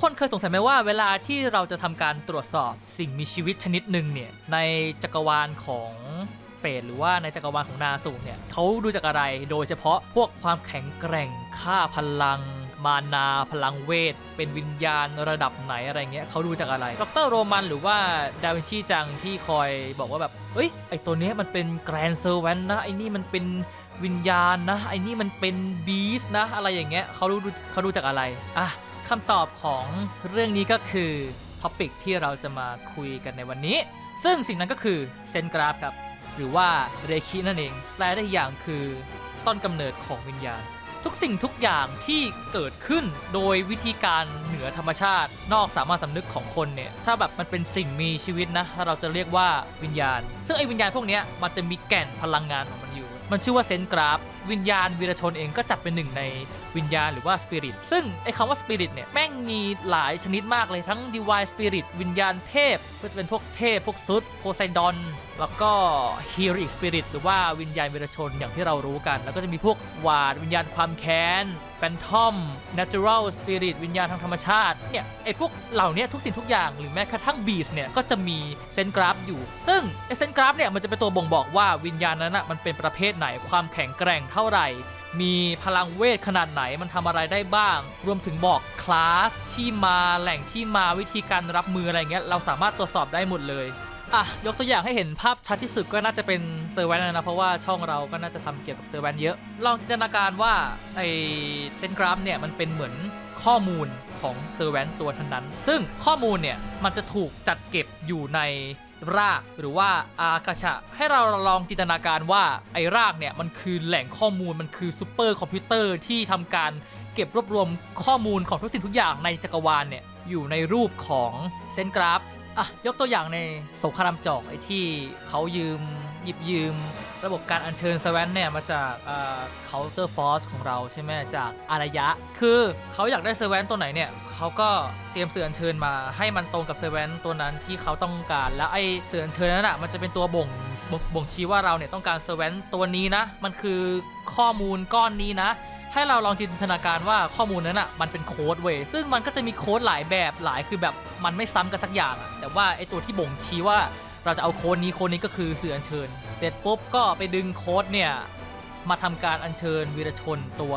คนเคยสงสัยไหมว่าเวลาที่เราจะทำการตรวจสอบสิ่งมีชีวิตชนิดหนึ่งเนี่ยในจักรวาลของเปรตหรือว่าในจักรวาลของนาสูงเนี่ยเขาดูจากอะไรโดยเฉพาะพวกความแข็งแกร่งค่าพลัง มานาพลังเวท เป็นวิญญาณระดับไหนอะไรเงี้ยเขาดูจากอะไรดรโรมันหรือว่าดาวินชีจังที่คอยบอกว่าแบบเอ้ยไอตัวเนี้ยมันเป็นแกรนเซอร์แวนนะไอนี่มันเป็นวิญญาณนะไอนี่มันเป็นบีสนะอะไรอย่างเงี้ยเขารู้เขาดูจากอะไรอะ คำตอบของเรื่องนี้ก็คือท็อปิกที่เราจะมาคุยกันในวันนี้ ซึ่งสิ่งนั้นก็คือเซนกราฟครับ หรือว่าเรคินั่นเอง แปลได้อย่างคือต้นกำเนิดของวิญญาณ ทุกสิ่งทุกอย่างที่เกิดขึ้นโดยวิธีการเหนือธรรมชาติ นอกสามารถสำนึกของคนเนี่ย ถ้าแบบมันเป็นสิ่งมีชีวิตนะถ้าเราจะเรียกว่าวิญญาณ ซึ่งไอ้วิญญาณพวกนี้มันจะมีแก่นพลังงานของมันอยู่ มันชื่อว่าเซนกราฟ วิญญาณวีรชนเองก็จัดเป็นหนึ่งในวิญญาณหรือว่าสปิริตซึ่งไอ้คำว่าสปิริตเนี่ยแม่งมีหลายชนิดมากเลยทั้งดีวายสปิริตวิญญาณเทพ ก็จะเป็นพวกเทพ พวกซุดโพไซดอน แล้วก็ฮีริกสปิริตหรือว่าวิญญาณวีรชนอย่างที่เรารู้กัน แล้วก็จะมีพวกวาดวิญญาณความแค้นแฟนทอม natural spirit วิญญาณทางธรรมชาติ เนี่ย ไอ้พวกเหล่านี้ทุกสิ่งทุกอย่างหรือแม้กระทั่งบีสเนี่ย ก็จะมีเซนกราฟอยู่ ซึ่งไอ้เซนกราฟเนี่ย มันจะเป็นตัวบ่งบอกว่าวิญญาณนั้นนะมันเป็นประเภทไหนความแข็งแกร่งเท่า่าไหร่ มีพลังเวทขนาดไหนมันทำอะไรได้บ้าง รวมถึงบอกคลาสที่มาแหล่งที่มาวิธีการรับมืออะไรเงี้ยเราสามารถตรวจสอบได้หมดเลยอะยกตัวอย่างให้เห็นภาพชัดที่สุดก็น่าจะเป็นเซอร์แวนนะเพราะว่าช่องเราก็น่าจะทำเกี่ยวกับเซอร์แวนเยอะ ลองจินตนาการว่าไอเซนกราฟเนี่ยมันเป็นเหมือนข้อมูลของเซอร์แวนตัวทันนั้น ซึ่งข้อมูลเนี่ยมันจะถูกจัดเก็บอยู่ใน รากหรือว่าอากาชะ ให้เราลองจินตนาการว่าไอ้รากเนี่ยมันคือแหล่งข้อมูลมันคือซูเปอร์คอมพิวเตอร์ที่ทำการเก็บรวบรวมข้อมูลของทุกสิ่งทุกอย่างในจักรวาลเนี่ยอยู่ในรูปของเซนกราฟอะยกตัวอย่างในสงครามจอกไอ้ที่เขายืมหยิบยืม ระบบการอัญเชิญสแวนเนี่ยมาจากเคาน์เตอร์ฟอสของเราใช่ไหมจากอารยะ คือเขาอยากได้เซอร์แวนตัวไหนเนี่ยเขาก็เตรียมเสืออัญเชิญมาให้มันตรงกับเซอร์แวนตัวนั้นที่เขาต้องการ แล้วไอ้เสืออัญเชิญนั้นอะมันจะเป็นตัวบ่งบ่งบ่งชี้ว่าเราเนี่ยต้องการเซอร์แวนตัวนี้นะ มันคือข้อมูลก้อนนี้นะให้เราลองจินตนาการว่าข้อมูลนั้นอะมันเป็นโค้ดเว้ยซึ่งมันก็จะมีโค้ดหลายแบบหลายคือแบบมันไม่ซ้ำกันสักอย่างอะแต่ว่าไอตัวที่บ่งชี้ว่า เราจะเอาโค้ดนี้โค้ดนี้ก็คือเสืออัญเชิญ เสร็จปุ๊บก็ไปดึงโค้ดเนี่ยมาทำการอัญเชิญวีรชนตัว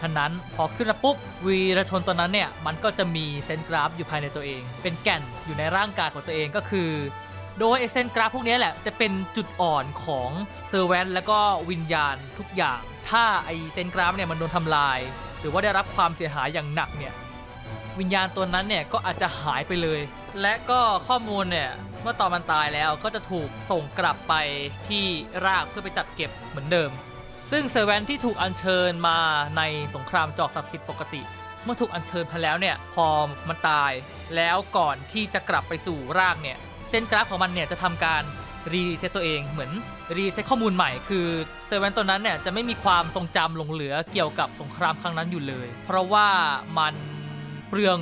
ท่านนั้นพอขึ้นมาปุ๊บวีรชนตัวนั้นเนี่ยมันก็จะมีเซนกราฟอยู่ภายในตัวเอง เป็นแก่นอยู่ในร่างกายของตัวเองก็คือ โดยเซนกราฟพวกนี้แหละจะเป็นจุดอ่อนของเซอร์แวนแล้วก็วิญญาณทุกอย่าง ถ้าไอเซนกราฟเนี่ยมันโดนทำลาย หรือว่าได้รับความเสียหายอย่างหนักเนี่ย วิญญาณตัวนั้นเนี่ยก็อาจจะหายไปเลย และก็ข้อมูลเนี่ยเมื่อตอนมันตายแล้วก็จะถูกส่งกลับไปที่รากเพื่อไปจัดเก็บเหมือนเดิม ซึ่งเซอร์แวนที่ถูกอัญเชิญมาในสงครามจอกศักดิ์สิทธิ์ปกติ เมื่อถูกอัญเชิญไปแล้วเนี่ยพอมันตาย แล้วก่อนที่จะกลับไปสู่รากเนี่ยเส้นกราฟของมันเนี่ยจะทำการรีเซ็ตตัวเองเหมือนรีเซ็ตข้อมูลใหม่คือเซอร์แวนตัวนั้นเนี่ยจะไม่มีความทรงจำหลงเหลือเกี่ยวกับสงครามครั้งนั้นอยู่เลย เพราะว่ามัน เปลือง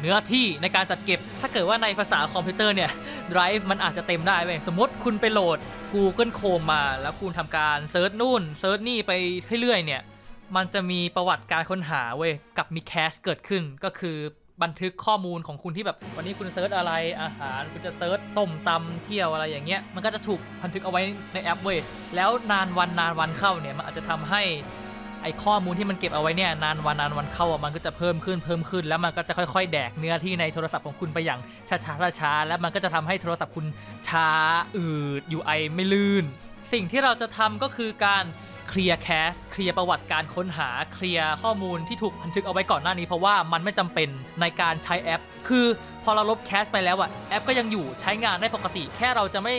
เนื้อที่ในการจัดเก็บ ถ้าเกิดว่าในภาษาคอมพิวเตอร์เนี่ย drive มันอาจจะเต็มได้เว้ยสมมติคุณไปโหลด Google Chrome มา แล้วคุณทำการเซิร์ชนู่นเซิร์ชนี่ไปเรื่อยๆเนี่ย มันจะมีประวัติการค้นหาเว้ยกับมีแคชเกิดขึ้นก็คือบันทึกข้อมูลของคุณที่แบบวันนี้คุณเซิร์ชอะไรอาหารคุณจะเซิร์ชส้มตำเที่ยวอะไรอย่างเงี้ยมันก็จะถูกบันทึกเอาไว้ในแอปเว้ยแล้วนานวันนานวันเข้าเนี่ยมันอาจจะทำให้ ไอข้อมูลที่มันเก็บเอาไว้เนี่ยนานวันนานวันเข้าอะมันก็จะเพิ่มขึ้นเพิ่มขึ้น แล้วมันก็จะค่อยๆ แดกเนื้อที่ในโทรศัพท์ของคุณไปอย่างช้าๆช้าๆแล้วมันก็จะทำให้โทรศัพท์คุณช้าอืด UI ไม่ลื่น สิ่งที่เราจะทำก็คือการเคลียร์แคสเคลียร์ประวัติการค้นหาเคลียร์ข้อมูลที่ถูกบันทึกเอาไว้ก่อนหน้านี้เพราะว่ามันไม่จำเป็นในการใช้แอป คือพอเราลบแคสไปแล้วอะแอปก็ยังอยู่ใช้งานได้ปกติ แค่เราจะไม่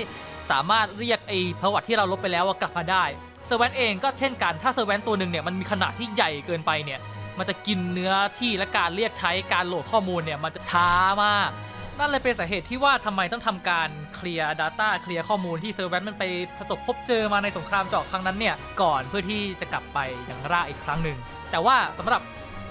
สามารถเรียกไอ้ประวัติที่เราลบไปแล้วกลับมาได้ เซเว่นเองก็เช่นกันถ้าเซเว่นตัวหนึ่งเนี่ยมันมีขนาดที่ใหญ่เกินไปเนี่ยมันจะกินเนื้อที่และการเรียกใช้การโหลดข้อมูลเนี่ยมันจะช้ามากนั่นเลยเป็นสาเหตุที่ว่าทำไมต้องทำการเคลียร์ Data เคลียร์ข้อมูลที่เซอร์เวนมันไปประสบพบเจอมาในสงครามเจาะครั้งนั้นเนี่ย ก่อนเพื่อที่จะกลับไปยังร่าอีกครั้งหนึ่ง แต่ว่าสำหรับ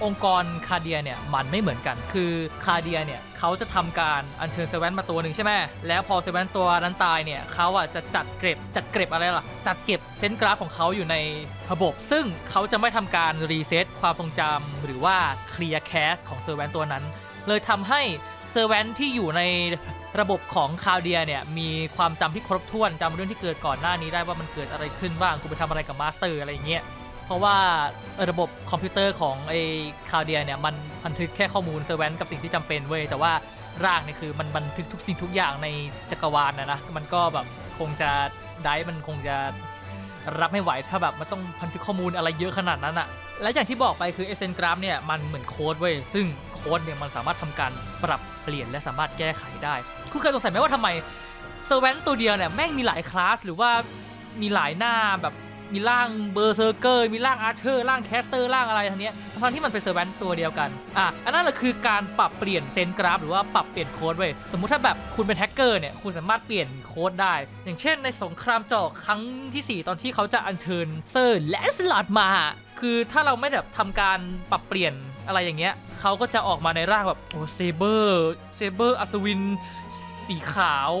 องค์กรคาเดียเนี่ยมันไม่เหมือนกัน คือคาเดียเนี่ยเขาจะทำการอัญเชิญเซอร์แวนมาตัวหนึ่งใช่ไหมแล้วพอเซอร์แวนตัวนั้นตายเนี่ยเขาอะจะจัดเก็บจัดเก็บอะไรล่ะ จัดเก็บเซนต์กราฟของเขาอยู่ในระบบ ซึ่งเขาจะไม่ทำการรีเซ็ตความทรงจำหรือว่าเคลียร์แคสของเซอร์แวนตัวนั้น เลยทำให้เซอร์แวนที่อยู่ในระบบของคาวเดียเนี่ยมีความจำที่ครบถ้วนจำเรื่องที่เกิดก่อนหน้านี้ได้ว่ามันเกิดอะไรขึ้นบ้างคุณไปทำอะไรกับมาสเตอร์อะไรอย่างเงี้ย เพราะว่าระบบคอมพิวเตอร์ของไอ้คาวเดียเนี่ยมันบันทึกแค่ข้อมูลเซอร์แวนกับสิ่งที่จำเป็นเว้ยแต่ว่าร่างเนี่ยคือมันบันทึกทุกสิ่งทุกอย่างในจักรวาลนะนะมันก็แบบคงจะได้มันคงจะรับไม่ไหวถ้าแบบมันต้องบันทึกข้อมูลอะไรเยอะขนาดนั้นอะและอย่างที่บอกไปคือเอเซนกราฟเนี่ยมันเหมือนโค้ดเว้ยซึ่งโค้ดเนี่ยมันสามารถทำการปรับเปลี่ยนและสามารถแก้ไขได้ คุณเคยสงสัยไหมว่าทำไมเซอร์แวนตัวเดียวเนี่ยแม่งมีหลายคลาสหรือว่ามีหลายหน้าแบบ มีร่างเบอร์เซอร์เกอร์ มีร่างอาร์เชอร์ร่างแคสเตอร์ร่างอะไรทั้งนี้ทั้งที่มันเป็นเซอร์แวนตัวเดียวกันอะอันนั้นแหละคือการปรับเปลี่ยนเซนกราฟหรือว่าปรับเปลี่ยนโค้ดเว้ยสมมุติถ้าแบบคุณเป็นแฮกเกอร์เนี่ยคุณสามารถเปลี่ยนโค้ดได้ อย่างเช่น ในสงครามจาะครั้งที่ 4 ตอนที่เขาจะอัญเชิญเซอร์และสลอดมา คือถ้าเราไม่แบบทำการปรับเปลี่ยนอะไรอย่างเงี้ยเขาก็จะออกมาในร่างแบบโอ้เซเบอร์เซเบอร์อัศวิน สีขาว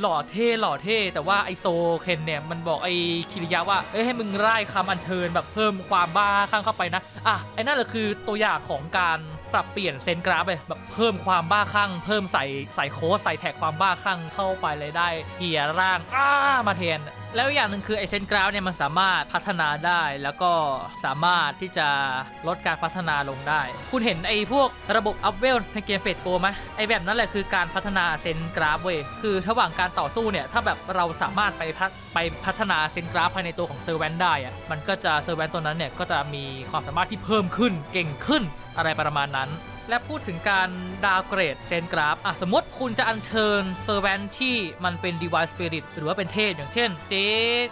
หล่อเท่หล่อเท่แต่ว่าไอโซเคนเนี่ยมันบอกไอคิริยะว่าเอ้ยให้มึงไล่คำอัญเชิญแบบเพิ่มความบ้าข้างเข้าไปนะอะไอนั่นแหละคือตัวอย่างของการปรับเปลี่ยนเซนกราฟเลยแบบเพิ่มความบ้าคลั่งเพิ่มใส่ใส่โค้ดใส่แท็กความบ้าคลั่งเข้าไปเลยได้เกียร์ร่างอ้ามาแทน แล้วอย่างหนึ่งคือไอเซนกราฟเนี่ยมันสามารถพัฒนาได้แล้วก็สามารถที่จะลดการพัฒนาลงได้ คุณเห็นไอพวกระบบอัพเวลในเกมเฟสโปไหมไอแบบนั้นแหละคือการพัฒนาเซนกราฟเว้ยคือระหว่างการต่อสู้เนี่ยถ้าแบบเราสามารถไปพัฒไปพัฒนาเซนกราฟภายในตัวของเซอร์แวนได้อะมันก็จะเซอร์แวนตัวนั้นเนี่ยก็จะมีความสามารถที่เพิ่มขึ้นเก่งขึ้นอะไรประมาณนั้น และพูดถึงการดาวเกรดเซนกราฟอะสมมติคุณจะอัญเชิญเซอร์แวนที่มันเป็น Divine Spirit หรือว่าเป็นเทพอย่างเช่น เจ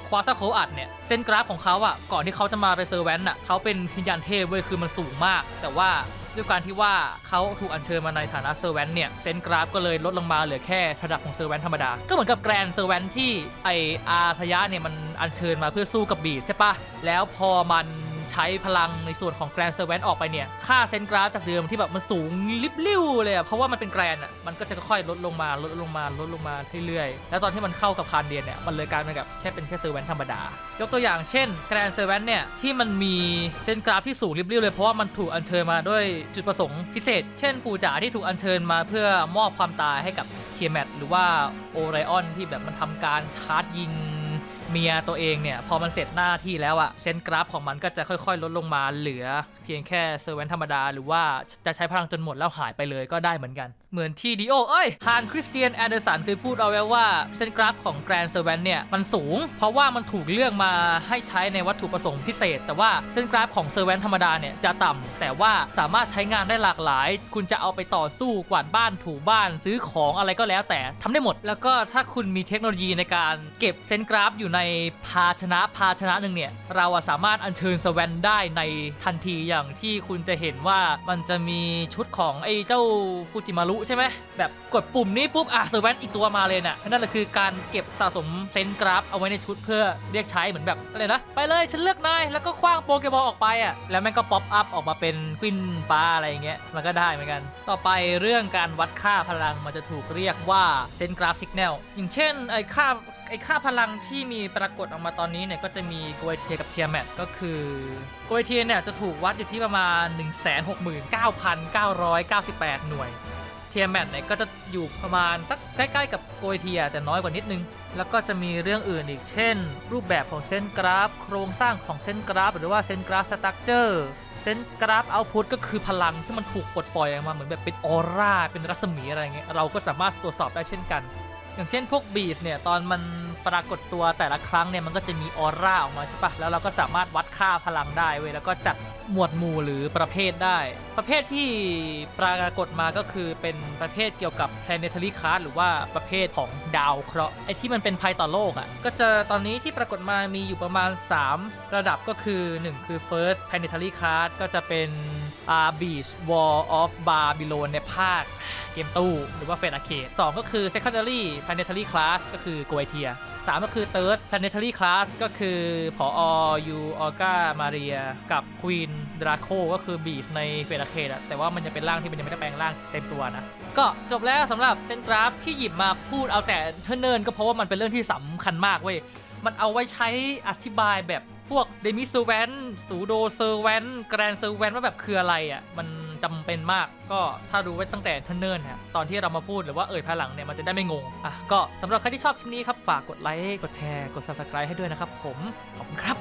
ควาซาโคอัดเนี่ยเซนกราฟของเขาอะก่อนที่เขาจะมาเป็นเซอร์แวนอะเขาเป็นพิญญาณเทพเว้ยคือมันสูงมาก แต่ว่าด้วยการที่ว่าเขาถูกอัญเชิญมาในฐานะเซอร์แวนเนี่ยเซนกราฟก็เลยลดลงมาเหลือแค่ระดับของเซอร์แวนธรรมดา ก็เหมือนกับแกรนเซอร์แวนที่ไออาพยะเนี่ยมันอัญเชิญมาเพื่อสู้กับบีดใช่ปะแล้วพอมัน ใช้พลังในส่วนของแกรนเซอร์แวนออกไปเนี่ย ค่าเซนกราฟจากเดิมที่แบบมันสูงลิบลิ่วเลยอะเพราะว่ามันเป็นแกรนอะมันก็จะค่อยๆลดลงมาลดลงมาลดลงมาเรื่อยๆ แล้วตอนที่มันเข้ากับคานเดียนเนี่ยมันเลยกลายเป็นแบบแค่เป็นแค่เซอร์แวนธรรมดา ยกตัวอย่างเช่นแกรนเซอร์แวนเนี่ยที่มันมีเซนกราฟที่สูงลิบลิ่วเลยเพราะว่ามันถูกอัญเชิญมาด้วยจุดประสงค์พิเศษ เช่นปู่จ๋าที่ถูกอัญเชิญมาเพื่อมอบความตายให้กับเทียแมทหรือว่าโอไรออนที่แบบมันทำการชาร์จยิง เมียตัวเองเนี่ย พอมันเสร็จหน้าที่แล้วอะเซนกราฟของมันก็จะค่อยๆ ลดลงมาเหลือ เพียงแค่เซอร์เวนธรรมดา หรือว่าจะใช้พลังจนหมดแล้วหายไปเลยก็ได้เหมือนกัน เหมือนที่ดีโอเอ้ยฮานคริสเตียนแอนเดอร์สันเคยพูดเอาไว้ว่าเซนกราฟของแกรนเซอร์เวนเนี่ย มันสูง เพราะว่ามันถูกเลือกมาให้ใช้ในวัตถุประสงค์พิเศษ แต่ว่าเซนกราฟของเซอร์เวนธรรมดาเนี่ยจะต่ำแต่ว่าสามารถใช้งานได้หลากหลาย คุณจะเอาไปต่อสู้กวาดบ้านถูบ้านซื้อของอะไรก็แล้วแต่ทำได้หมด แล้วก็ถ้าคุณมีเทคโนโลยีในการเก็บเซนกราฟอยู่ในภาชนะภาชนะหนึ่งเนี่ย เราสามารถอัญเชิญสแวนได้ในทันทีอย่างที่คุณจะเห็นว่ามันจะมีชุดของไอ้เจ้าฟูจิมารุใช่ไหมแบบกดปุ่มนี้ปุ๊บอะสแวนอีกตัวมาเลยน่ะนั่นแหละคือการเก็บสะสมเซนกราฟเอาไว้ในชุดเพื่อเรียกใช้เหมือนแบบอะไรนะไปเลยฉันเลือกนายแล้วก็คว้างโปเกบอลออกไปอะแล้วม่งก็ป๊อปอัพออกมาเป็นกวินฟ้าอะไรอย่างเงี้ยมันก็ได้เหมือนกัน ต่อไปเรื่องการวัดค่าพลังมันจะถูกเรียกว่าเซนกราฟสิกแนลอย่างเช่นไอ้ค่า ไอ้ค่าพลังที่มีปรากฏออกมาตอนนี้เนี่ยก็จะมีโกเอเทียกับเทียแมทก็คือโกเอเทียเนี่ยจะถูกวัดอยู่ที่ประมาณ 169,998 หน่วย เทียแมทเนี่ยก็จะอยู่ประมาณสักใกล้ๆกับโกเอเทียแต่น้อยกว่านิดนึง แล้วก็จะมีเรื่องอื่นอีกเช่น รูปแบบของเส้นกราฟ โครงสร้างของเส้นกราฟ หรือว่าเส้นกราฟสตั๊กเจอร์เส้นกราฟเอาพุตก็คือพลังที่มันถูกปลดปล่อยออกมาเหมือนแบบเป็นออร่าเป็นรัศมีอะไรเงี้ยเราก็สามารถตรวจสอบได้เช่นกัน อย่างเช่นพวกบีสเนี่ยตอนมันปรากฏตัวแต่ละครั้งเนี่ยมันก็จะมีออร่าออกมาใช่ปะแล้วเราก็สามารถวัดค่าพลังได้เว้ยแล้วก็จัด หมวดหมู่หรือประเภทได้ ประเภทที่ปรากฏมาก็คือเป็นประเภทเกี่ยวกับ planetary card หรือว่าประเภทของดาวเคราะห์ไอที่มันเป็นภัยต่อโลกอะ่ะก็จะตอนนี้ที่ปรากฏมามีอยู่ประมาณ 3 ระดับก็คือ 1 คือ first planetary card ก็จะเป็น uh, beach war of babylon ในภาคเกมตู้ หรือว่าเฟสอาเคดสองก็คือ secondary planetary class ก็คือโกเอเทียสามก็คือ third planetary class ก็คือผอยูออก้ามาเรียกับควีนดราโคก็คือบีชในเฟสอาเคดอะแต่ว่ามันจะเป็นร่างที่มันยังไม่ได้แปลงร่างเต็มตัวนะ ก็จบแล้วสำหรับเซนกราฟที่หยิบมาพูดเอาแต่เนิ่นๆก็เพราะว่ามันเป็นเรื่องที่สำคัญมากเว้ย มันเอาไว้ใช้อธิบายแบบพวกเดมิเซอร์แวนสูโดเซอร์แวนแกรนเซอร์แวนว่าแบบคืออะไรอะมันจำเป็นมากก็ถ้ารู้ไว้ตั้งแต่เนิ่นๆเนี่ยตอนที่เรามาพูดหรือว่าเอ่ยภายหลังเนี่ยมันจะได้ไม่งงอะก็สำหรับใครที่ชอบคลิปนี้ครับฝากกดไลค์กดแชร์กด subscribe ให้ด้วยนะครับผมขอบคุณครับ